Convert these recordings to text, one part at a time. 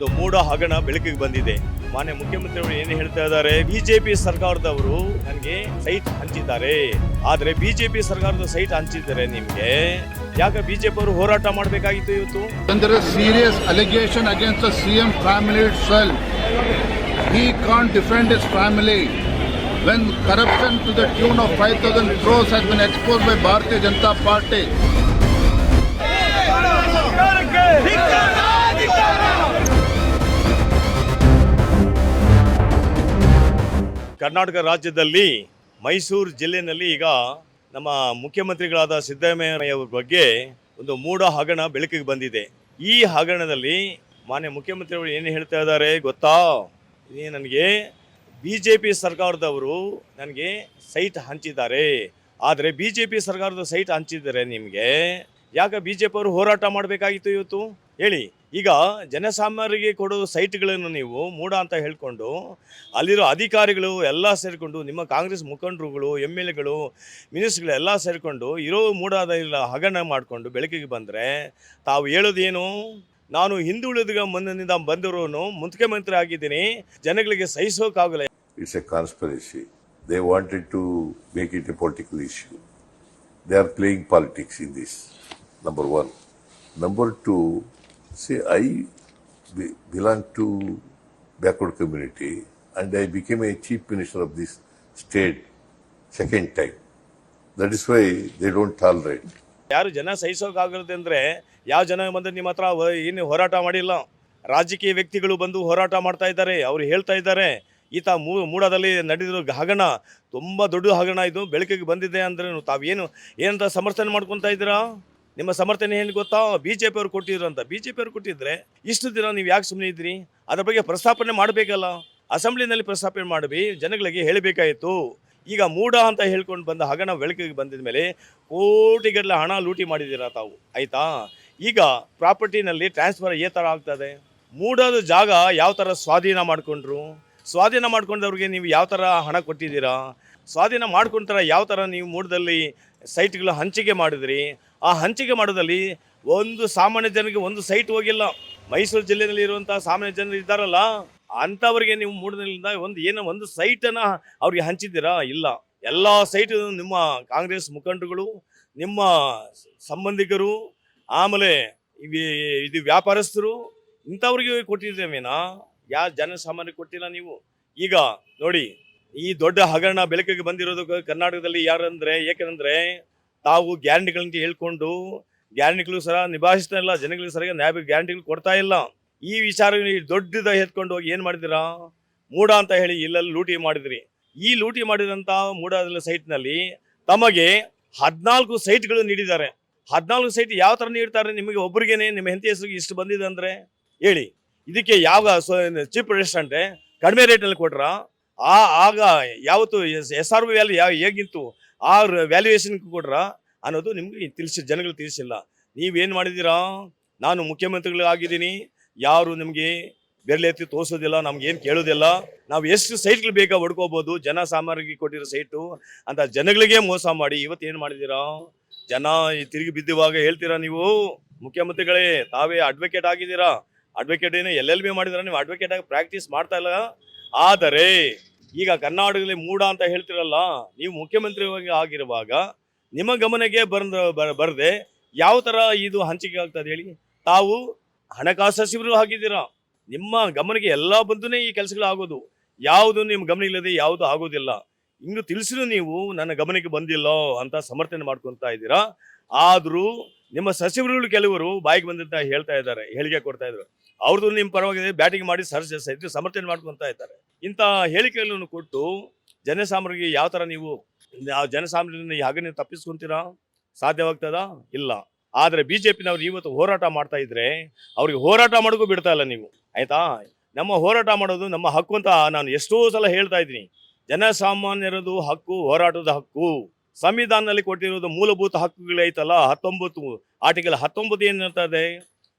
ಒಂದು ಮೂಢ ಹಗಣ ಬೆಳಕಿಗೆ ಬಂದಿದೆ. ಮಾನ್ಯ ಮುಖ್ಯಮಂತ್ರಿಗಳು ಏನು ಹೇಳ್ತಾ ಇದ್ದಾರೆ? ಬಿಜೆಪಿ ಸರ್ಕಾರದವರು ನನಗೆ ಸೈಟ್ ಹಂಚಿದ್ದಾರೆ. ಆದರೆ ಬಿಜೆಪಿ ಸರ್ಕಾರದ ಸೈಟ್ ಹಂಚಿದ್ದಾರೆ ನಿಮಗೆ ಯಾಕ ಬಿಜೆಪಿ ಅವರು ಹೋರಾಟ ಮಾಡಬೇಕಾಗಿತ್ತು ಇವತ್ತು? ಅಂದರೆ serious allegation against CM family he can defend his family when corruption to the tune of five thousand crores has been exposed by Bharatiya Janata Party Karnataka ರಾಜ್ಯದಲ್ಲಿ ಮೈಸೂರು ಜಿಲ್ಲೆಯಲ್ಲಿ ಈಗ ನಮ್ಮ ಮುಖ್ಯಮಂತ್ರಿಗಳಾದ ಸಿದ್ದರಾಮಯ್ಯ ಅವ್ರ ಬಗ್ಗೆ ಒಂದು ಮೂಢ ಹಗರಣ ಬೆಳಕಿಗೆ ಬಂದಿದೆ. ಈ ಹಗರಣದಲ್ಲಿ ಮಾನ್ಯ ಮುಖ್ಯಮಂತ್ರಿಗಳು ಏನು ಹೇಳ್ತಾ ಇದ್ದಾರೆ ಗೊತ್ತಾ? ನನಗೆ ಬಿ ಜೆ ಪಿ ಸರ್ಕಾರದವರು ನನಗೆ ಸೈಟ್ ಹಂಚಿದ್ದಾರೆ. ಆದರೆ ಬಿ ಜೆ ಪಿ ಸರ್ಕಾರದ ಸೈಟ್ ಹಂಚಿದ್ದಾರೆ ನಿಮಗೆ ಯಾಕೆ ಬಿ ಜೆ ಪಿ ಅವರು ಹೋರಾಟ ಮಾಡಬೇಕಾಗಿತ್ತು ಇವತ್ತು? ಹೇಳಿ. ಈಗ ಜನಸಾಮಾನ್ಯರಿಗೆ ಕೊಡೋ ಸೈಟ್ಗಳನ್ನು ನೀವು ಮೂಡ ಅಂತ ಹೇಳಿಕೊಂಡು ಅಲ್ಲಿರೋ ಅಧಿಕಾರಿಗಳು ಎಲ್ಲ ಸೇರಿಕೊಂಡು ನಿಮ್ಮ ಕಾಂಗ್ರೆಸ್ ಮುಖಂಡರುಗಳು ಎಂ ಎಲ್ ಎಗಳು ಮಿನಿಸ್ಟ್ರುಗಳು ಎಲ್ಲ ಸೇರಿಕೊಂಡು ಇರೋ ಮೂಡಾದ ಇಲ್ಲ ಹಗರಣ ಮಾಡಿಕೊಂಡು ಬೆಳಕಿಗೆ ಬಂದರೆ ತಾವು ಹೇಳೋದೇನು? ನಾನು ಹಿಂದುಳಿದ ಮುಂದಿನಿಂದ ಬಂದಿರೋನು ಮುಖ್ಯಮಂತ್ರಿ ಆಗಿದ್ದೀನಿ ಜನಗಳಿಗೆ ಸಹಿಸೋಕ್ಕಾಗಲ್ಲ it's a conspiracy. They wanted to make it a political issue they are playing politics in this number one number two, see, I be- belong to backward community and I became a chief minister of this state second time. That is why they don't tolerate. ಯಾರು ಜನ ಸಹಿಸೋಕಾಗಲ್ದೆ ಅಂದರೆ ಯಾವ ಜನ ಬಂದು ನಿಮ್ಮ ಹತ್ರ ಏನು ಹೋರಾಟ ಮಾಡಿಲ್ಲ ರಾಜಕೀಯ ವ್ಯಕ್ತಿಗಳು ಬಂದು ಹೋರಾಟ ಮಾಡ್ತಾ ಇದ್ದಾರೆ ಅವ್ರು ಹೇಳ್ತಾ ಇದ್ದಾರೆ ಈತ ಮೂ ಮೂಡದಲ್ಲಿ ನಡೆದಿರೋ ಹಗರಣ ತುಂಬ ದೊಡ್ಡ ಹಗರಣ ಇದು ಬೆಳಕಿಗೆ ಬಂದಿದೆ ಅಂದ್ರೆ ತಾವೇನು ಏನಂತ ಸಮರ್ಥನೆ ಮಾಡ್ಕೊತಾ ಇದ್ದೀರಾ ನಿಮ್ಮ ಸಮರ್ಥನೆ ಏನು ಗೊತ್ತಾ? ಬಿ ಜೆ ಪಿಯವರು ಕೊಟ್ಟಿದ್ರು ಅಂತ ಬಿ ಜೆ ಪಿಯವರು ಕೊಟ್ಟಿದ್ರೆ ಇಷ್ಟು ದಿನ ನೀವು ಯಾಕೆ ಸುಮ್ಮನೆ ಇದ್ರಿ ಅದ್ರ ಬಗ್ಗೆ ಪ್ರಸ್ತಾಪನೆ ಮಾಡಬೇಕಲ್ಲ. ಅಸೆಂಬ್ಲಿನಲ್ಲಿ ಪ್ರಸ್ತಾಪನೆ ಮಾಡಿ ಜನಗಳಿಗೆ ಹೇಳಬೇಕಾಯಿತು. ಈಗ ಮೂಢ ಅಂತ ಹೇಳ್ಕೊಂಡು ಬಂದ ಹಗಣ ಬೆಳಕಿಗೆ ಬಂದಿದ ಮೇಲೆ ಕೋಟಿಗಟ್ಟಲೆ ಹಣ ಲೂಟಿ ಮಾಡಿದ್ದೀರಾ ತಾವು? ಆಯ್ತಾ? ಈಗ ಪ್ರಾಪರ್ಟಿನಲ್ಲಿ ಟ್ರಾನ್ಸ್ಫರ್ ಏ ಥರ ಆಗ್ತದೆ. ಮೂಡದ ಜಾಗ ಯಾವ ಥರ ಸ್ವಾಧೀನ ಮಾಡಿಕೊಂಡ್ರು? ಸ್ವಾಧೀನ ಮಾಡ್ಕೊಂಡವ್ರಿಗೆ ನೀವು ಯಾವ ಥರ ಹಣ ಕೊಟ್ಟಿದ್ದೀರಾ? ಸ್ವಾಧೀನ ಮಾಡ್ಕೊಂಡ್ರೆ ಯಾವ ಥರ ನೀವು ಮೂಡದಲ್ಲಿ ಸೈಟ್ಗಳು ಹಂಚಿಕೆ ಮಾಡಿದ್ರಿ? ಆ ಹಂಚಿಕೆ ಮಾಡೋದಲ್ಲಿ ಒಂದು ಸಾಮಾನ್ಯ ಜನರಿಗೆ ಒಂದು ಸೈಟ್ ಹೋಗಿಲ್ಲ. ಮೈಸೂರು ಜಿಲ್ಲೆಯಲ್ಲಿ ಇರುವಂಥ ಸಾಮಾನ್ಯ ಜನರು ಇದ್ದಾರಲ್ಲ, ಅಂಥವ್ರಿಗೆ ನೀವು ಮೂಡದಿಂದ ಒಂದು ಏನೋ ಒಂದು ಸೈಟನ್ನು ಅವ್ರಿಗೆ ಹಂಚಿದ್ದೀರಾ? ಇಲ್ಲ. ಎಲ್ಲ ಸೈಟ್ ನಿಮ್ಮ ಕಾಂಗ್ರೆಸ್ ಮುಖಂಡರುಗಳು, ನಿಮ್ಮ ಸಂಬಂಧಿಕರು, ಆಮೇಲೆ ಇದು ವ್ಯಾಪಾರಸ್ಥರು, ಇಂಥವ್ರಿಗೆ ಕೊಟ್ಟಿದ್ದೇವೇನಾ ಯಾ ಸಾಮಾನ್ಯ ಕೊಟ್ಟಿಲ್ಲ ನೀವು? ಈಗ ನೋಡಿ, ಈ ದೊಡ್ಡ ಹಗರಣ ಬೆಳಕಿಗೆ ಬಂದಿರೋದು ಕರ್ನಾಟಕದಲ್ಲಿ ಯಾರಂದ್ರೆ, ಏಕೆಂದ್ರೆ ತಾವು ಗ್ಯಾರಂಟಿಗಳಂತ ಹೇಳ್ಕೊಂಡು ಗ್ಯಾರಂಟಿಗಳು ಸರ ನಿಭಾಯಿಸ್ತಾ ಇಲ್ಲ, ಜನಗಳಿಗೆ ಸರಿಯಾಗಿ ನ್ಯಾಯ ಗ್ಯಾರಂಟಿಗಳು ಕೊಡ್ತಾ ಇಲ್ಲ. ಈ ವಿಚಾರ ದೊಡ್ಡದ ಎತ್ಕೊಂಡು ಹೋಗಿ ಏನು ಮಾಡಿದಿರಾ ಮೂಡ ಅಂತ ಹೇಳಿ ಇಲ್ಲೆಲ್ಲ ಲೂಟಿ ಮಾಡಿದ್ರಿ. ಈ ಲೂಟಿ ಮಾಡಿದಂಥ ಮೂಡಾದ ಸೈಟ್ನಲ್ಲಿ ತಮಗೆ ಹದಿನಾಲ್ಕು ಸೈಟ್ಗಳು ನೀಡಿದ್ದಾರೆ. ಹದಿನಾಲ್ಕು ಸೈಟ್ ಯಾವ ಥರ ನೀಡ್ತಾರೆ? ನಿಮಗೆ ಒಬ್ರಿಗೇನೆ, ನಿಮ್ಮ ಹೆಂಡತಿ ಹೆಸರಿಗೆ ಇಷ್ಟು ಬಂದಿದೆ ಅಂದರೆ ಹೇಳಿ. ಇದಕ್ಕೆ ಯಾವ ಚೀಪ್ ರೆಸ್ಟೋರೆಂಟೆ ಕಡಿಮೆ ರೇಟ್ನಲ್ಲಿ ಕೊಟ್ರ? ಆ, ಆಗ ಯಾವತ್ತು ಎಸ್ ಆರ್ ಬಿ ವ್ಯಾಲ್ಯೂ ಯಾವ ಹೇಗಿತ್ತು? ಆ ವ್ಯಾಲ್ಯೂಯೇಷನ್ ಕೊಡ್ರ ಅನ್ನೋದು ನಿಮ್ಗೆ ತಿಳಿಸಿ ಜನಗಳು ತಿಳಿಸಿಲ್ಲ. ನೀವೇನು ಮಾಡಿದ್ದೀರಾ? ನಾನು ಮುಖ್ಯಮಂತ್ರಿಗಳಾಗಿದ್ದೀನಿ ಯಾರು ನಿಮಗೆ ಬೆರಳೆತ್ತಿ ತೋರಿಸೋದಿಲ್ಲ, ನಮ್ಗೇನು ಕೇಳೋದಿಲ್ಲ. ನಾವು ಎಷ್ಟು ಸೈಟ್ಗಳು ಬೇಕಾ ಹೊಡ್ಕೋಬೋದು, ಜನ ಸಾಮಾನ್ಯರಿಗೆ ಕೊಟ್ಟಿರೋ ಸೈಟು ಅಂತ ಜನಗಳಿಗೆ ಮೋಸ ಮಾಡಿ ಇವತ್ತು ಏನು ಮಾಡಿದ್ದೀರಾ? ಜನ ತಿರುಗಿ ಬಿದ್ದುವಾಗ ಹೇಳ್ತೀರಾ ನೀವು? ಮುಖ್ಯಮಂತ್ರಿಗಳೇ, ತಾವೇ ಅಡ್ವೊಕೇಟ್ ಆಗಿದ್ದೀರಾ? ಅಡ್ವೊಕೇಟ್ ಏನು ಎಲ್ ಎಲ್ ಬಿ ಮಾಡಿದಿರಾ ನೀವು ಅಡ್ವೊಕೇಟ್ ಆಗಿ ಪ್ರಾಕ್ಟೀಸ್ ಮಾಡ್ತಾ ಇಲ್ಲ? ಆದರೆ ಈಗ ಕರ್ನಾಟಕದಲ್ಲಿ ಮೂಡ ಅಂತ ಹೇಳ್ತಿರಲ್ಲ, ನೀವು ಮುಖ್ಯಮಂತ್ರಿ ಆಗಿರುವಾಗ ನಿಮ್ಮ ಗಮನಕ್ಕೆ ಬಂದ ಬರದೆ ಯಾವ ಥರ ಇದು ಹಂಚಿಕೆ ಆಗ್ತದೆ ಹೇಳಿ? ತಾವು ಹಣಕಾಸು ಸಚಿವರು ಆಗಿದ್ದೀರಾ? ನಿಮ್ಮ ಗಮನಕ್ಕೆ ಎಲ್ಲ ಬಂದುನೇ ಈ ಕೆಲಸಗಳು ಆಗೋದು. ಯಾವುದು ನಿಮ್ಮ ಗಮನ ಇಲ್ಲದೆ ಯಾವುದು ಆಗೋದಿಲ್ಲ. ಇನ್ನು ತಿಳಿಸಿದ್ರು ನೀವು ನನ್ನ ಗಮನಕ್ಕೆ ಬಂದಿಲ್ಲ ಅಂತ ಸಮರ್ಥನೆ ಮಾಡ್ಕೊತಾ ಇದ್ದೀರಾ? ಆದರೂ ನಿಮ್ಮ ಸಚಿವರುಗಳು ಕೆಲವರು ಬಾಯಿಗೆ ಬಂದಂತ ಹೇಳ್ತಾ ಇದ್ದಾರೆ, ಹೇಳಿಕೆ ಕೊಡ್ತಾ ಇದ್ರು. ಅವ್ರದ್ದು ನಿಮ್ಮ ಪರವಾಗಿ ಬ್ಯಾಟಿಂಗ್ ಮಾಡಿ ಸರ್ ಸಹಿತ ಸಮರ್ಥನೆ ಮಾಡ್ಕೊತಾ ಇದ್ದಾರೆ. ಇಂಥ ಹೇಳಿಕೆಗಳನ್ನು ಕೊಟ್ಟು ಜನಸಾಮಾನ್ಯರಿಗೆ ಯಾವ ಥರ ನೀವು ಜನಸಾಮಾನ್ಯರನ್ನ ಹಾಗೆ ನೀವು ತಪ್ಪಿಸ್ಕೊಂತೀರಾ? ಸಾಧ್ಯವಾಗ್ತದ? ಇಲ್ಲ. ಆದರೆ ಬಿ ಜೆ ಪಿನವ್ರು ಇವತ್ತು ಹೋರಾಟ ಮಾಡ್ತಾ ಇದ್ರೆ ಅವ್ರಿಗೆ ಹೋರಾಟ ಮಾಡೋಕ್ಕೂ ಬಿಡ್ತಾ ಇಲ್ಲ ನೀವು. ಆಯ್ತಾ? ನಮ್ಮ ಹೋರಾಟ ಮಾಡೋದು ನಮ್ಮ ಹಕ್ಕು ಅಂತ ನಾನು ಎಷ್ಟೋ ಸಲ ಹೇಳ್ತಾ ಇದ್ದೀನಿ. ಜನಸಾಮಾನ್ಯರದು ಹಕ್ಕು, ಹೋರಾಟದ ಹಕ್ಕು. ಸಂವಿಧಾನದಲ್ಲಿ ಕೊಟ್ಟಿರೋದು ಮೂಲಭೂತ ಹಕ್ಕುಗಳೈತಲ್ಲ ಹತ್ತೊಂಬತ್ತು, ಆರ್ಟಿಕಲ್ ಹತ್ತೊಂಬತ್ತು ಏನು ಇರ್ತದೆ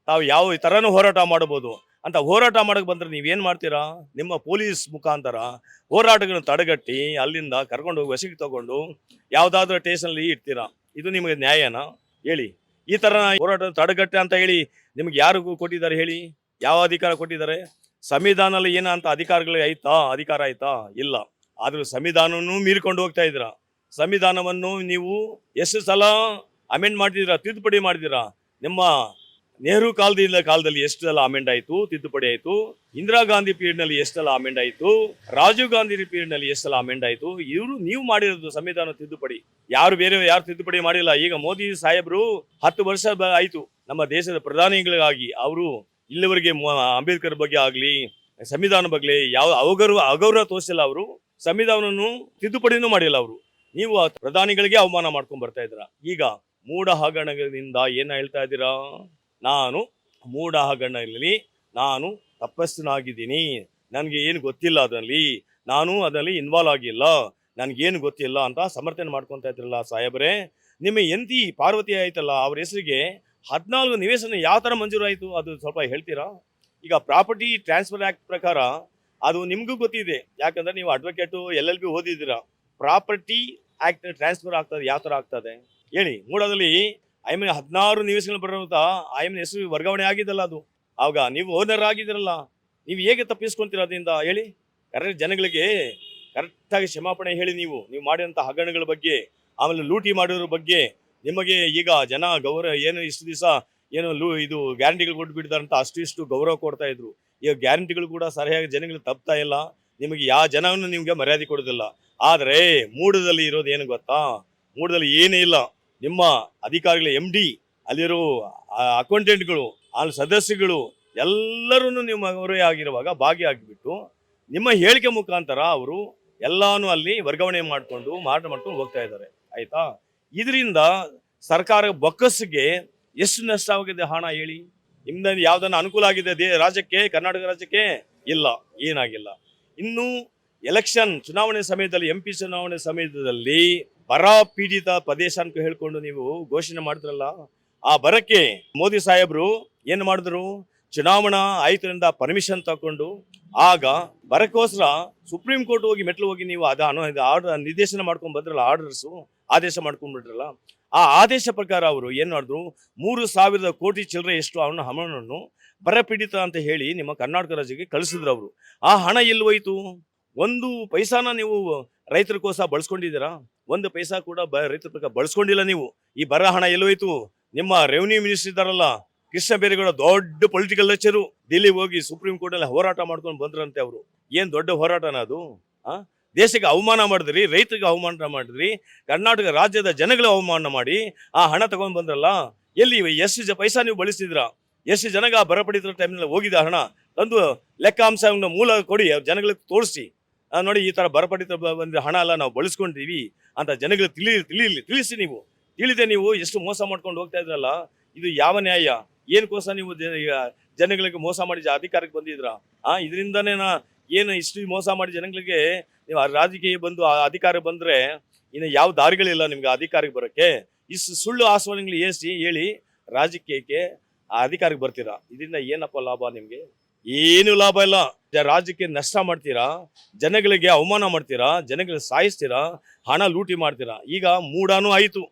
ತಾವು ಯಾವ ಥರನೂ ಹೋರಾಟ ಮಾಡಬಹುದು ಅಂತ ಹೋರಾಟ ಮಾಡಕ್ಕೆ ಬಂದ್ರೆ ನೀವೇನು ಮಾಡ್ತೀರಾ? ನಿಮ್ಮ ಪೊಲೀಸ್ ಮುಖಾಂತರ ಹೋರಾಟಗಳನ್ನು ತಡೆಗಟ್ಟಿ ಅಲ್ಲಿಂದ ಕರ್ಕೊಂಡು ಹೋಗಿ ವಸಿಗೆ ತಗೊಂಡು ಯಾವುದಾದ್ರೂ ಸ್ಟೇಷನಲ್ಲಿ ಇಡ್ತೀರಾ? ಇದು ನಿಮಗೆ ನ್ಯಾಯನಾ? ಹೇಳಿ. ಈ ಥರ ಹೋರಾಟ ತಡೆಗಟ್ಟೆ ಅಂತ ಹೇಳಿ ನಿಮ್ಗೆ ಯಾರಿಗೂ ಕೊಟ್ಟಿದ್ದಾರೆ ಹೇಳಿ? ಯಾವ ಅಧಿಕಾರ ಕೊಟ್ಟಿದ್ದಾರೆ? ಸಂವಿಧಾನದಲ್ಲಿ ಏನ ಅಂತ ಅಧಿಕಾರಗಳು ಐತಾ ಅಧಿಕಾರ ಆಯ್ತಾ? ಇಲ್ಲ. ಆದ್ರೂ ಸಂವಿಧಾನವನ್ನು ಮೀರಿಕೊಂಡು ಹೋಗ್ತಾ ಇದ್ದೀರಾ? ಸಂವಿಧಾನವನ್ನು ನೀವು ಎಷ್ಟು ಸಲ ಅಮೆಂಡ್ ಮಾಡಿದಿರಾ ತಿದ್ದುಪಡಿ ಮಾಡಿದ್ದೀರಾ ನಿಮ್ಮ ನೆಹರು ಕಾಲದಿಂದ ಕಾಲದಲ್ಲಿ ಎಷ್ಟು ಸಲ ಅಮೆಂಡ್ ಆಯಿತು, ತಿದ್ದುಪಡಿ ಆಯಿತು, ಇಂದಿರಾ ಗಾಂಧಿ ಪೀರಿಯಡ್ನಲ್ಲಿ ಎಷ್ಟೆಲ್ಲ ಅಮೆಂಡ್ ಆಯಿತು, ರಾಜೀವ್ ಗಾಂಧಿ ಪೀರಿಯಡ್ನಲ್ಲಿ ಎಷ್ಟೆಲ್ಲ ಅಮೆಂಡ್ ಆಯಿತು, ಇವರು ನೀವು ಮಾಡಿರೋದು ಸಂವಿಧಾನ ತಿದ್ದುಪಡಿ. ಯಾರು ಬೇರೆ ಯಾರು ತಿದ್ದುಪಡಿ ಮಾಡಿಲ್ಲ. ಈಗ ಮೋದಿ ಸಾಹೇಬರು ಹತ್ತು ವರ್ಷ ಆಯ್ತು. ನಮ್ಮ ದೇಶದ ಪ್ರಧಾನಿಗಳಿಗಾಗಿ ಅವರು ಇಲ್ಲಿವರೆಗೆ ಅಂಬೇಡ್ಕರ್ ಬಗ್ಗೆ ಆಗಲಿ, ಸಂವಿಧಾನ ಬಗ್ಗೆ ಯಾವ ಅವಗೌರವ ಅಗೌರವ ತೋರಿಸಿಲ್ಲ ಅವರು. ಸಂವಿಧಾನವನ್ನು ತಿದ್ದುಪಡಿನೂ ಮಾಡಿಲ್ಲ ಅವರು. ನೀವು ಪ್ರಧಾನಿಗಳಿಗೆ ಅವಮಾನ ಮಾಡ್ಕೊಂಡ್ ಬರ್ತಾ ಇದ್ದೀರಾ. ಈಗ ಮೂಢ ಹಗರಣಗಳಿಂದ ಏನ ಹೇಳ್ತಾ ಇದ್ದೀರಾ? ನಾನು ಮೂಡಹಗಣ್ಣಲ್ಲಿ ನಾನು ತಪಸ್ಸನಾಗಿದ್ದೀನಿ. ನನಗೆ ಏನು ಗೊತ್ತಿಲ್ಲ ಅದರಲ್ಲಿ. ನಾನು ಅದರಲ್ಲಿ ಇನ್ವಾಲ್ವ್ ಆಗಿಲ್ಲ. ನನಗೇನು ಗೊತ್ತಿಲ್ಲ ಅಂತ ಸಮರ್ಥನೆ ಮಾಡ್ಕೊತ ಇದ್ರಲ್ಲ ಸಾಹೇಬರೇ. ನಿಮ್ಮ ಎಂತಿ ಪಾರ್ವತಿ ಆಯ್ತಲ್ಲ, ಅವ್ರ ಹೆಸರಿಗೆ ಹದಿನಾಲ್ಕು ನಿವೇಶನ ಯಾವ ಥರ ಮಂಜೂರಾಯಿತು ಅದು ಸ್ವಲ್ಪ ಹೇಳ್ತೀರಾ? ಈಗ ಪ್ರಾಪರ್ಟಿ ಟ್ರಾನ್ಸ್ಫರ್ ಆ್ಯಕ್ಟ್ ಪ್ರಕಾರ ಅದು ನಿಮಗೂ ಗೊತ್ತಿದೆ. ಯಾಕಂದರೆ ನೀವು ಅಡ್ವೊಕೇಟು ಎಲ್ ಎಲ್ ಬಿ ಓದಿದ್ದೀರಾ. ಪ್ರಾಪರ್ಟಿ ಆ್ಯಕ್ಟ್ ಟ್ರಾನ್ಸ್ಫರ್ ಆಗ್ತದೆ, ಯಾವ ಥರ ಆಗ್ತದೆ? ಹೇಳಿ. ಮೂಡದಲ್ಲಿ ಐಮನ್ ಹದಿನಾರು ನಿವೇಶನಗಳು ಬರುವಂತಹ ಐಮನ್ ಹೆಸರು ವರ್ಗಾವಣೆ ಆಗಿದ್ದಲ್ಲ ಅದು. ಆವಾಗ ನೀವು ಓನರ್ ಆಗಿದ್ರಲ್ಲ ನೀವು ಹೇಗೆ ತಪ್ಪಿಸ್ಕೊಂತೀರ ಅದರಿಂದ? ಹೇಳಿ. ಕರೆಕ್ಟ್ ಜನಗಳಿಗೆ ಕರೆಕ್ಟಾಗಿ ಕ್ಷಮಾಪಣೆ ಹೇಳಿ ನೀವು. ನೀವು ಮಾಡಿದಂಥ ಹಗರಣಗಳ ಬಗ್ಗೆ, ಆಮೇಲೆ ಲೂಟಿ ಮಾಡಿರೋ ಬಗ್ಗೆ ನಿಮಗೆ ಈಗ ಜನ ಗೌರವ ಏನು ಇಷ್ಟು ದಿವಸ ಏನು ಲೂ ಇದು ಗ್ಯಾರಂಟಿಗಳು ಕೊಟ್ಬಿಟ್ಟಿದ್ದಾರೆ ಅಂತ ಅಷ್ಟು ಇಷ್ಟು ಗೌರವ ಕೊಡ್ತಾ ಇದ್ರು. ಈಗ ಗ್ಯಾರಂಟಿಗಳು ಕೂಡ ಸರಿಯಾಗಿ ಜನಗಳಿಗೆ ತಪ್ತಾ ಇಲ್ಲ. ನಿಮಗೆ ಯಾವ ಜನವನ್ನು ನಿಮಗೆ ಮರ್ಯಾದೆ ಕೊಡೋದಿಲ್ಲ ಆದರೆ, ಮೂಡದಲ್ಲಿ ಇರೋದು ಏನು ಗೊತ್ತಾ? ಮೂಡದಲ್ಲಿ ಏನೇ ಇಲ್ಲ. ನಿಮ್ಮ ಅಧಿಕಾರಿಗಳ ಎಂ ಡಿ ಅಲ್ಲಿರೋ ಅಕೌಂಟೆಂಟ್ಗಳು ಅಲ್ಲಿ ಸದಸ್ಯಗಳು ಎಲ್ಲರೂ ನಿಮ್ಮ ಅವರೇ ಆಗಿರುವಾಗ ಭಾಗಿಯಾಗಿಬಿಟ್ಟು ನಿಮ್ಮ ಹೇಳಿಕೆ ಮುಖಾಂತರ ಅವರು ಎಲ್ಲಾನು ಅಲ್ಲಿ ವರ್ಗಾವಣೆ ಮಾಡಿಕೊಂಡು ಮಾರಾಟ ಮಾಡ್ಕೊಂಡು ಹೋಗ್ತಾ ಇದ್ದಾರೆ. ಆಯಿತಾ? ಇದರಿಂದ ಸರ್ಕಾರ ಬೊಕ್ಕಸ್ಸಿಗೆ ಎಷ್ಟು ನಷ್ಟ ಆಗಿದೆ ಹಣ ಹೇಳಿ? ನಿಮ್ದ ಯಾವ್ದನ್ನ ಅನುಕೂಲ ಆಗಿದೆ ದೇ, ರಾಜ್ಯಕ್ಕೆ, ಕರ್ನಾಟಕ ರಾಜ್ಯಕ್ಕೆ? ಇಲ್ಲ, ಏನಾಗಿಲ್ಲ. ಇನ್ನು ಎಲೆಕ್ಷನ್ ಚುನಾವಣೆ ಸಮಯದಲ್ಲಿ ಎಂ ಪಿ ಚುನಾವಣೆ ಸಮಯದಲ್ಲಿ ಬರ ಪೀಡಿತ ಪ್ರದೇಶ ಅಂತ ಹೇಳ್ಕೊಂಡು ನೀವು ಘೋಷಣೆ ಮಾಡಿದ್ರಲ್ಲ, ಆ ಬರಕ್ಕೆ ಮೋದಿ ಸಾಹೇಬರು ಏನು ಮಾಡಿದ್ರು? ಚುನಾವಣಾ ಆಯುಕ್ತರಿಂದ ಪರ್ಮಿಷನ್ ತಗೊಂಡು ಆಗ ಬರಕ್ಕೋಸ್ಕರ ಸುಪ್ರೀಂ ಕೋರ್ಟ್ ಹೋಗಿ ಮೆಟ್ಲು ಹೋಗಿ ನೀವು ಅದ ಆರ್ಡರ್ ನಿರ್ದೇಶನ ಮಾಡ್ಕೊಂಡ್ ಬಂದ್ರಲ್ಲ, ಆರ್ಡರ್ಸು ಆದೇಶ ಮಾಡ್ಕೊಂಡ್ಬಿಟ್ರಲ್ಲ ಆ ಆದೇಶ ಪ್ರಕಾರ ಅವರು ಏನು ಮಾಡಿದ್ರು? ಮೂರು ಸಾವಿರದ ಕೋಟಿ ಚಿಲ್ಲರೆ ಎಷ್ಟು ಅವನ ಹಣವನ್ನು ಬರಪೀಡಿತ ಅಂತ ಹೇಳಿ ನಿಮ್ಮ ಕರ್ನಾಟಕ ರಾಜ್ಯಕ್ಕೆ ಕಳಿಸಿದ್ರು ಅವರು. ಆ ಹಣ ಎಲ್ಲಿ ಹೋಯ್ತು? ಒಂದು ಪೈಸಾನ ನೀವು ರೈತರಿಗೋಸ್ಕರ ಬಳಸ್ಕೊಂಡಿದ್ದೀರಾ? ಒಂದು ಪೈಸಾ ಕೂಡ ಬ, ರೈತರ ಪ್ರಕಾರ ಬಳಸ್ಕೊಂಡಿಲ್ಲ ನೀವು. ಈ ಬರ ಹಣ ಎಲ್ಲೋಯ್ತು ನಿಮ್ಮ ರೆವಿನ್ಯೂ ಮಿನಿಸ್ಟರ್ ಇದ್ದಾರಲ್ಲ, ಕೃಷ್ಣ ಬೇರೆಗೌಡ ದೊಡ್ಡ ಪೊಲಿಟಿಕಲ್ ಲೆಕ್ಚರು ದಿಲ್ಲಿಗೆ ಹೋಗಿ ಸುಪ್ರೀಂ ಕೋರ್ಟ್ ಅಲ್ಲಿ ಹೋರಾಟ ಮಾಡ್ಕೊಂಡು ಬಂದ್ರಂತೆ ಅವರು. ಏನು ದೊಡ್ಡ ಹೋರಾಟನ ಅದು? ಆ? ದೇಶಕ್ಕೆ ಅವಮಾನ ಮಾಡಿದ್ರಿ, ರೈತರಿಗೆ ಅವಮಾನ ಮಾಡಿದ್ರಿ, ಕರ್ನಾಟಕ ರಾಜ್ಯದ ಜನಗಳ ಅವಮಾನ ಮಾಡಿ, ಆ ಹಣ ತಗೊಂಡು ಬಂದ್ರಲ್ಲ, ಎಲ್ಲಿ ಎಷ್ಟು ಜ ಪೈಸಾ ನೀವು ಬಳಸಿದ್ರ? ಎಷ್ಟು ಜನಗ ಬರಪಡಿತ ಟೈಮ್ನಲ್ಲಿ ಹೋಗಿದ ಹಣ? ತಂದು ಲೆಕ್ಕಾಂಶ ಮೂಲ ಕೊಡಿ ಜನಗಳಿಗೆ ತೋರಿಸಿ. ನೋಡಿ, ಈ ತರ ಬರಪಡಿತ ಬಂದ ಹಣ ಎಲ್ಲ ನಾವು ಬಳಸ್ಕೊಂಡಿವಿ ಅಂತ ಜನಗಳಿಗೆ ತಿಳಿ ತಿಳಿಲಿ ತಿಳಿಸಿ ನೀವು. ತಿಳಿದೆ ನೀವು, ಎಷ್ಟು ಮೋಸ ಮಾಡ್ಕೊಂಡು ಹೋಗ್ತಾ ಇದ್ರಲ್ಲ, ಇದು ಯಾವ ನ್ಯಾಯ? ಏನಕ್ಕೋಸ್ಕರ ನೀವು ಜನಗಳಿಗೆ ಮೋಸ ಮಾಡಿ ಅಧಿಕಾರಕ್ಕೆ ಬಂದಿದ್ರ? ಆ, ಇದರಿಂದನೇ ನಾ ಏನು ಇಷ್ಟು ಮೋಸ ಮಾಡಿ ಜನಗಳಿಗೆ ನೀವು ರಾಜಕೀಯ ಬಂದು ಅಧಿಕಾರ ಬಂದ್ರೆ ಇನ್ನು ಯಾವ ದಾರಿಗಳಿಲ್ಲ ನಿಮ್ಗೆ ಅಧಿಕಾರಕ್ಕೆ ಬರೋಕ್ಕೆ? ಇಷ್ಟು ಸುಳ್ಳು ಆಶ್ವಾಸನೆಗಳು ಏಸಿ ಹೇಳಿ ರಾಜಕೀಯಕ್ಕೆ ಆ ಅಧಿಕಾರಕ್ಕೆ ಬರ್ತೀರಾ? ಇದರಿಂದ ಏನಪ್ಪ ಲಾಭ ನಿಮ್ಗೆ? ಏನು ಲಾಭ ಇಲ್ಲ. ರಾಜ್ಯಕ್ಕೆ ನಷ್ಟ ಮಾಡ್ತೀರಾ, ಜನಗಳಿಗೆ ಅವಮಾನ ಮಾಡ್ತೀರಾ, ಜನಗಳಿಗೆ ಸಾಯಿಸ್ತೀರಾ, ಹಣ ಲೂಟಿ ಮಾಡ್ತೀರಾ. ಈಗ ಮೂಡಾನು ಆಯಿತು.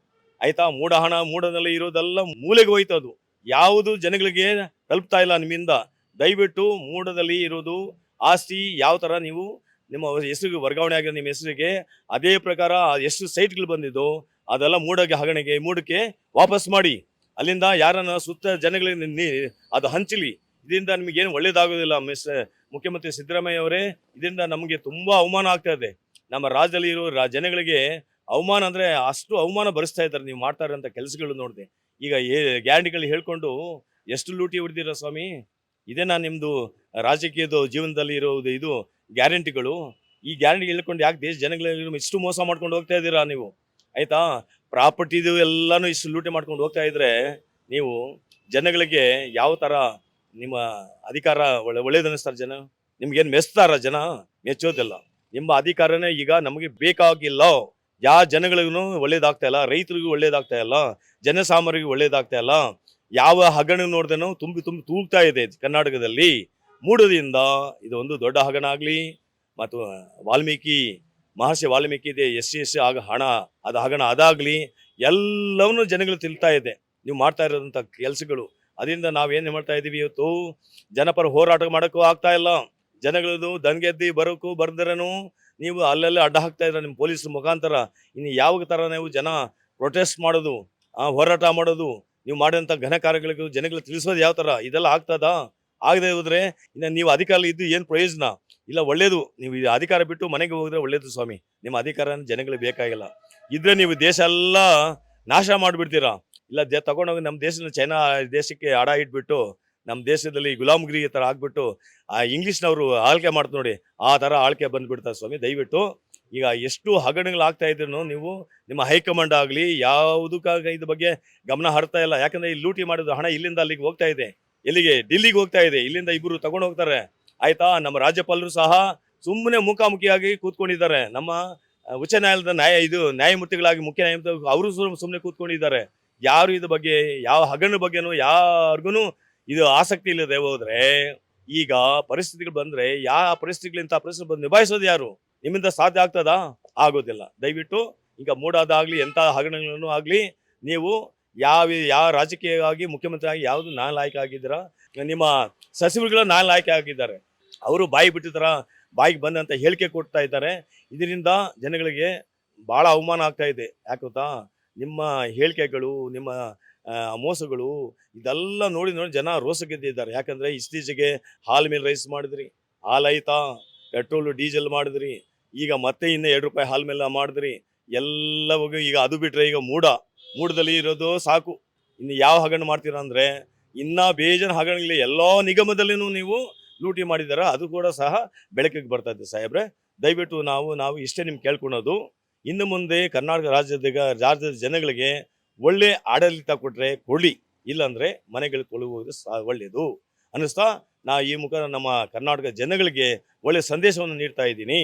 ಆಯ್ತಾ? ಮೂಡ ಹಣ ಮೂಡದಲ್ಲಿ ಇರೋದೆಲ್ಲ ಮೂಲೆಗೆ ಹೋಯ್ತು ಅದು ಯಾವುದು ಜನಗಳಿಗೆ ತಲುಪ್ತಾ ಇಲ್ಲ ನಿಮ್ಮಿಂದ. ದಯವಿಟ್ಟು ಮೂಡದಲ್ಲಿ ಇರೋದು, ಆಸ್ತಿ ಯಾವ ಥರ ನೀವು ನಿಮ್ಮ ಹೆಸರಿಗೆ ವರ್ಗಾವಣೆ ಆಗಿರೋ ನಿಮ್ಮ ಹೆಸರಿಗೆ ಅದೇ ಪ್ರಕಾರ ಎಷ್ಟು ಸೈಟ್ಗಳು ಬಂದಿದ್ದು ಅದೆಲ್ಲ ಮೂಡಗೆ ಹಗಣಿಗೆ ಮೂಡಕ್ಕೆ ವಾಪಸ್ ಮಾಡಿ. ಅಲ್ಲಿಂದ ಯಾರನ್ನ ಸುತ್ತ ಜನಗಳಿಗೆ ಅದು ಹಂಚಲಿ. ಇದರಿಂದ ನಿಮಗೆ ಏನು ಒಳ್ಳೇದಾಗೋದಿಲ್ಲ, ಮಿಸ್, ಮುಖ್ಯಮಂತ್ರಿ ಸಿದ್ದರಾಮಯ್ಯ ಅವರೇ. ಇದರಿಂದ ನಮಗೆ ತುಂಬ ಅವಮಾನ ಆಗ್ತಾ ಇದೆ. ನಮ್ಮ ರಾಜ್ಯದಲ್ಲಿ ಇರೋ ರಾ- ಜನಗಳಿಗೆ ಅವಮಾನ ಅಂದರೆ ಅಷ್ಟು ಅವಮಾನ ಭರಿಸ್ತಾ ಇದ್ದಾರೆ. ನೀವು ಮಾಡ್ತಾ ಇರೋಂಥ ಕೆಲಸಗಳು ನೋಡಿದೆ. ಈಗ ಗ್ಯಾರಂಟಿಗಳು ಹೇಳ್ಕೊಂಡು ಎಷ್ಟು ಲೂಟಿ ಹೊಡೆದಿರೋ ಸ್ವಾಮಿ? ಇದೇ ನಾನು ನಿಮ್ಮದು ರಾಜಕೀಯದ ಜೀವನದಲ್ಲಿ ಇರೋದು ಇದು ಗ್ಯಾರಂಟಿಗಳು. ಈ ಗ್ಯಾರಂಟಿ ಹೇಳ್ಕೊಂಡು ಯಾಕೆ ದೇಶ ಜನಗಳಲ್ಲಿ ಇಷ್ಟು ಮೋಸ ಮಾಡ್ಕೊಂಡು ಹೋಗ್ತಾ ಇದ್ದೀರಾ ನೀವು? ಆಯಿತಾ? ಪ್ರಾಪರ್ಟಿದು ಎಲ್ಲನೂ ಇಷ್ಟು ಲೂಟಿ ಮಾಡ್ಕೊಂಡು ಹೋಗ್ತಾ ಇದ್ರೆ ನೀವು ಜನಗಳಿಗೆ ಯಾವ ತರ ನಿಮ್ಮ ಅಧಿಕಾರ ಒಳ್ಳೆ ಒಳ್ಳೇದನ್ನಿಸ್ತಾರೆ ಜನ. ನಿಮ್ಗೇನು ಮೆಚ್ತಾರ ಜನ? ಮೆಚ್ಚೋದಿಲ್ಲ. ನಿಮ್ಮ ಅಧಿಕಾರನೇ ಈಗ ನಮಗೆ ಬೇಕಾಗಿಲ್ಲ. ಯಾವ ಜನಗಳಿಗೂ ಒಳ್ಳೇದಾಗ್ತಾ ಇಲ್ಲ, ರೈತರಿಗೂ ಒಳ್ಳೇದಾಗ್ತಾ ಇಲ್ಲ, ಜನಸಾಮಾನ್ಯರಿಗೂ ಒಳ್ಳೇದಾಗ್ತಾ ಇಲ್ಲ, ಯಾವ ಹಗರಣ ನೋಡ್ದೇನೋ ತುಂಬಿ ತುಂಬಿ ತೂಗ್ತಾ ಇದೆ ಕರ್ನಾಟಕದಲ್ಲಿ. ಮೂಡೋದ್ರಿಂದ ಇದು ಒಂದು ದೊಡ್ಡ ಹಗರಣ ಆಗಲಿ, ಮತ್ತು ವಾಲ್ಮೀಕಿ, ಮಹರ್ಷಿ ವಾಲ್ಮೀಕಿ ಇದೆ, ಎಸ್ ಸಿ, ಎಸ್ ಆಗ ಹಣ, ಅದು ಹಗರಣ ಅದಾಗಲಿ, ಎಲ್ಲವನ್ನೂ ಜನಗಳು ತಿಳ್ತಾ ಇದೆ. ನೀವು ಮಾಡ್ತಾ ಇರೋದಂಥ ಕೆಲಸಗಳು ಅದರಿಂದ ನಾವೇನು ಮಾಡ್ತಾ ಇದ್ದೀವಿ ಇವತ್ತು? ಜನಪರ ಹೋರಾಟ ಮಾಡೋಕ್ಕೂ ಆಗ್ತಾ ಇಲ್ಲ. ಜನಗಳದು ದನ್ಗೆದ್ದಿ ಬರೋಕ್ಕೂ ಬರ್ದಿರನು? ನೀವು ಅಲ್ಲೆಲ್ಲ ಅಡ್ಡ ಹಾಕ್ತಾ ಇದ್ರ ನಿಮ್ಮ ಪೊಲೀಸ್ ಮುಖಾಂತರ. ಇನ್ನು ಯಾವ ಥರ ನೀವು ಜನ ಪ್ರೊಟೆಸ್ಟ್ ಮಾಡೋದು ಹೋರಾಟ ಮಾಡೋದು, ನೀವು ಮಾಡಿದಂಥ ಘನ ಕಾರ್ಯಗಳಿಗೆ ಜನಗಳು ತಿಳಿಸೋದು ಯಾವ ಥರ ಇದೆಲ್ಲ ಆಗ್ತದಾ? ಆಗದೆ ಹೋದ್ರೆ ಇನ್ನು ನೀವು ಅಧಿಕಾರ ಇದ್ದು ಏನು ಪ್ರಯೋಜನ? ಇಲ್ಲ ಒಳ್ಳೇದು, ನೀವು ಈ ಅಧಿಕಾರ ಬಿಟ್ಟು ಮನೆಗೆ ಹೋಗಿದ್ರೆ ಒಳ್ಳೇದು ಸ್ವಾಮಿ. ನಿಮ್ಮ ಅಧಿಕಾರ ಜನಗಳಿಗೆ ಬೇಕಾಗಿಲ್ಲ. ಇದ್ರೆ ನೀವು ದೇಶ ಎಲ್ಲ ನಾಶ ಮಾಡಿಬಿಡ್ತೀರಾ? ಇಲ್ಲ, ದೇ ತಗೊಂಡೋಗಿ ನಮ್ಮ ದೇಶದ ಚೈನಾ ದೇಶಕ್ಕೆ ಅಡ ಇಟ್ಬಿಟ್ಟು ನಮ್ಮ ದೇಶದಲ್ಲಿ ಗುಲಾಮಗಿರಿ ಥರ ಆಗ್ಬಿಟ್ಟು, ಆ ಇಂಗ್ಲೀಷ್ನವರು ಆಳ್ಕೆ ಮಾಡ್ತು ನೋಡಿ, ಆ ಥರ ಆಳ್ಕೆ ಬಂದುಬಿಡ್ತಾರೆ ಸ್ವಾಮಿ. ದಯವಿಟ್ಟು ಈಗ ಎಷ್ಟು ಹಗರಣಗಳು ಆಗ್ತಾ ಇದ್ರು ನೀವು ನಿಮ್ಮ ಹೈಕಮಾಂಡ್ ಆಗಲಿ, ಯಾವುದಕ್ಕಾಗ ಇದ್ರ ಬಗ್ಗೆ ಗಮನ ಹರ್ತಾ ಇಲ್ಲ. ಯಾಕಂದರೆ ಈ ಲೂಟಿ ಮಾಡಿದ ಹಣ ಇಲ್ಲಿಂದ ಅಲ್ಲಿಗೆ ಹೋಗ್ತಾ ಇದೆ. ಎಲ್ಲಿಗೆ? ಡೆಲ್ಲಿಗೆ ಹೋಗ್ತಾ ಇದೆ. ಇಲ್ಲಿಂದ ಇಬ್ಬರು ತಗೊಂಡು ಹೋಗ್ತಾರೆ. ಆಯ್ತಾ? ನಮ್ಮ ರಾಜ್ಯಪಾಲರು ಸಹ ಸುಮ್ಮನೆ ಮುಖಾಮುಖಿಯಾಗಿ ಕೂತ್ಕೊಂಡಿದ್ದಾರೆ. ನಮ್ಮ ಉಚ್ಚ ನ್ಯಾಯಾಲಯದ ನ್ಯಾಯ, ಇದು ನ್ಯಾಯಮೂರ್ತಿಗಳಾಗಿ ಮುಖ್ಯ ನ್ಯಾಯಮೂರ್ತಿ ಅವರು ಸುಮ್ಮನೆ ಕೂತ್ಕೊಂಡಿದ್ದಾರೆ. ಯಾರು ಇದ್ರ ಬಗ್ಗೆ, ಯಾವ ಹಗರಣ ಬಗ್ಗೆನೂ ಯಾರಿಗೂ ಇದು ಆಸಕ್ತಿ ಇಲ್ಲದೆ ಹೋದ್ರೆ, ಈಗ ಪರಿಸ್ಥಿತಿಗಳು ಬಂದ್ರೆ ಯಾವ ಪರಿಸ್ಥಿತಿಗಳಿಂದ ಆ ಪರಿಸ್ಥಿತಿ ಬಂದು ನಿಭಾಯಿಸೋದು ಯಾರು? ನಿಮ್ಮಿಂದ ಸಾಧ್ಯ ಆಗ್ತದಾ? ಆಗೋದಿಲ್ಲ. ದಯವಿಟ್ಟು ಈಗ ಮೂಡಾದಾಗ್ಲಿ, ಎಂಥ ಹಗರಣಗಳನ್ನು ಆಗಲಿ, ನೀವು ಯಾವ ಯಾವ ರಾಜಕೀಯವಾಗಿ ಮುಖ್ಯಮಂತ್ರಿ ಆಗಿ ಯಾವುದು ನಾನ್ ಆಯ್ಕೆ ಆಗಿದ್ದೀರಾ? ನಿಮ್ಮ ಸಚಿವರುಗಳ ನಾನ್ ಆಯ್ಕೆ ಆಗಿದ್ದಾರೆ. ಅವರು ಬಾಯಿ ಬಿಟ್ಟಿದ್ದಾರ ಬಾಯಿಗೆ ಬಂದಂತ ಹೇಳಿಕೆ ಕೊಡ್ತಾ ಇದ್ದಾರೆ. ಇದರಿಂದ ಜನಗಳಿಗೆ ಬಹಳ ಅವಮಾನ ಆಗ್ತಾ ಇದೆ. ಯಾಕೆ ಗೊತ್ತಾ? ನಿಮ್ಮ ಹೇಳಿಕೆಗಳು, ನಿಮ್ಮ ಮೋಸಗಳು ಇದೆಲ್ಲ ನೋಡಿ ನೋಡಿ ಜನ ರೋಸಗೆದ್ದಿದ್ದಾರೆ. ಯಾಕಂದರೆ ಇತ್ತೀಚೆಗೆ ಹಾಲ್ ಮೇಲೆ ರೈಸ್ ಮಾಡಿದ್ರಿ ಹಾಲಾಯ್ತಾ ಪೆಟ್ರೋಲು, ಡೀಸೆಲ್ ಮಾಡಿದ್ರಿ, ಈಗ ಮತ್ತೆ ಇನ್ನೂ ಎರಡು ರೂಪಾಯಿ ಹಾಲ್ ಮೇಲೆ ಮಾಡಿದ್ರಿ, ಎಲ್ಲವೂ ಈಗ ಅದು ಬಿಟ್ಟರೆ ಈಗ ಮೂಡ. ಮೂಡದಲ್ಲಿ ಇರೋದು ಸಾಕು. ಇನ್ನು ಯಾವ ಹಗರಣ ಮಾಡ್ತೀರಾ ಅಂದರೆ, ಇನ್ನೂ ಬೇಜನ ಹಗರಣಗಳು ಎಲ್ಲ ನಿಗಮದಲ್ಲಿನೂ ನೀವು ಲೂಟಿ ಮಾಡಿದಾರ ಅದು ಕೂಡ ಸಹ ಬೆಳಕಿಗೆ ಬರ್ತಾ ಇದೆ ಸಾಹೇಬ್ರೆ. ದಯವಿಟ್ಟು ನಾವು ನಾವು ಇಷ್ಟೇ ನಿಮ್ಗೆ ಕೇಳ್ಕೊಳೋದು. ಇನ್ನು ಮುಂದೆ ಕರ್ನಾಟಕ ರಾಜ್ಯದ ರಾಜ್ಯದ ಜನಗಳಿಗೆ ಒಳ್ಳೆ ಆಡಳಿತ ಕೊಟ್ಟರೆ ಕೊಳ್ಳಿ ಇಲ್ಲಾಂದರೆ ಮನೆಗಳು ಕೊಳ್ಳುವುದು ಸಹ ಒಳ್ಳೆಯದು. ಅನ್ನಿಸ್ತಾ, ನಾ ಈ ಮುಖ ನಮ್ಮ ಕರ್ನಾಟಕ ಜನಗಳಿಗೆ ಒಳ್ಳೆ ಸಂದೇಶವನ್ನು ನೀಡ್ತಾ ಇದ್ದೀನಿ.